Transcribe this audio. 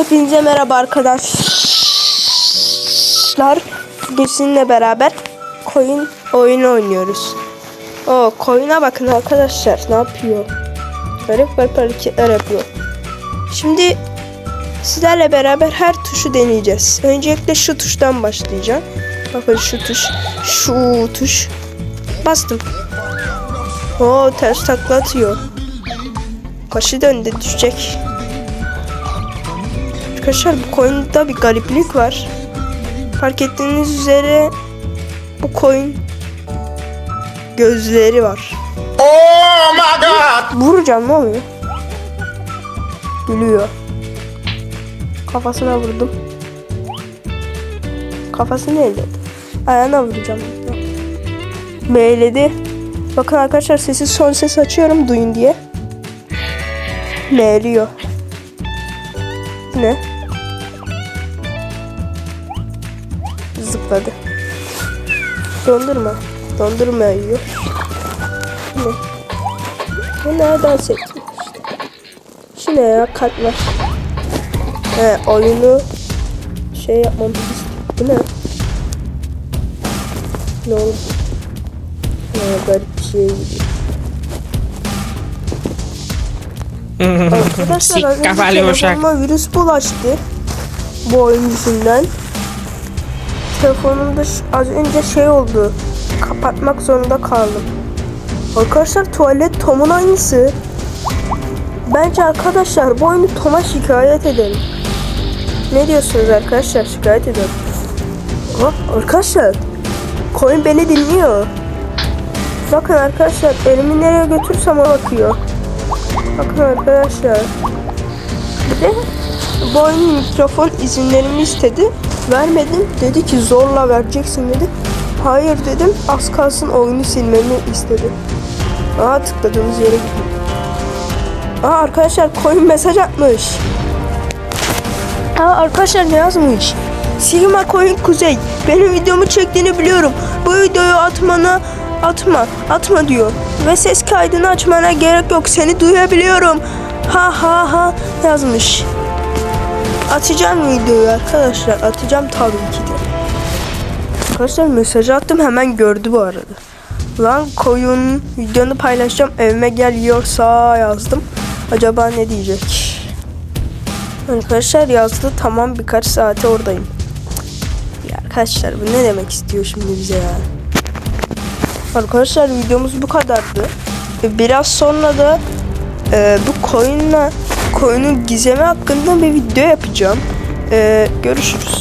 Hepinize merhaba arkadaşlar. Bugün sizinle beraber koyun oyunu oynuyoruz. O koyuna bakın arkadaşlar ne yapıyor? Garip garip hareketler yapıyor. Şimdi sizlerle beraber her tuşu deneyeceğiz. Öncelikle şu tuştan başlayacağım. Bakın şu tuş, şu tuş. Bastım. Oo ters takla atıyor. Başı döndü düşecek. Arkadaşlar bu koyunda bir gariplik var. Fark ettiğiniz üzere bu koyun gözleri var. Oh my god! Vuracağım ne oluyor? Gülüyor. Kafasına vurdum. Kafasını elledi. Ayağına vuracağım. Meyledi. Bakın arkadaşlar sesi son ses açıyorum duyun diye. Meyliyor. Ne? Zıpladı. Dondurma. Dondurma yiyor. Ne? Bu nereden seçtim işte. Şu ne ya kalpler. He oyunu şey yapmamız. Bu ne? Ne oldu? Ne garip bir şey gidiyor. Arkadaşlar az önce telefonuma virüs bulaştı. Bu oyun yüzünden. Telefonumda ş- az önce şey oldu. Kapatmak zorunda kaldım. Arkadaşlar tuvalet Tom'un aynısı. Bence arkadaşlar bu oyunu Tom'a şikayet edelim. Ne diyorsunuz arkadaşlar? Şikayet edelim. Hop arkadaşlar. Koyun beni dinliyor. Bakın arkadaşlar elimi nereye götürsem o bakıyor. Bakın arkadaşlar. Bir de bu oyunun mikrofon izinlerimi istedi. Vermedim. Dedi ki zorla vereceksin dedi. Hayır dedim. Az kalsın oyunu silmemi istedi. Aa tıkladığımız yere gittim. Aa arkadaşlar koyun mesaj atmış. Aa arkadaşlar ne yazmış? Sigma koyun kuzey. Benim videomu çektiğini biliyorum. Bu videoyu atmana atma atma diyor. Ve ses kaydını açmana gerek yok. Seni duyabiliyorum. Ha ha ha yazmış. Atacağım videoyu arkadaşlar. Atacağım tabii ki de. Arkadaşlar mesaj attım hemen gördü bu arada. Lan koyun videonu paylaşacağım evime geliyorsa yazdım. Acaba ne diyecek? Arkadaşlar yazdı tamam birkaç saate oradayım. Ya arkadaşlar bu ne demek istiyor şimdi bize ya? Arkadaşlar videomuz bu kadardı. Biraz sonra da e, bu koyunla koyunun gizemi hakkında bir video yapacağım. E, görüşürüz.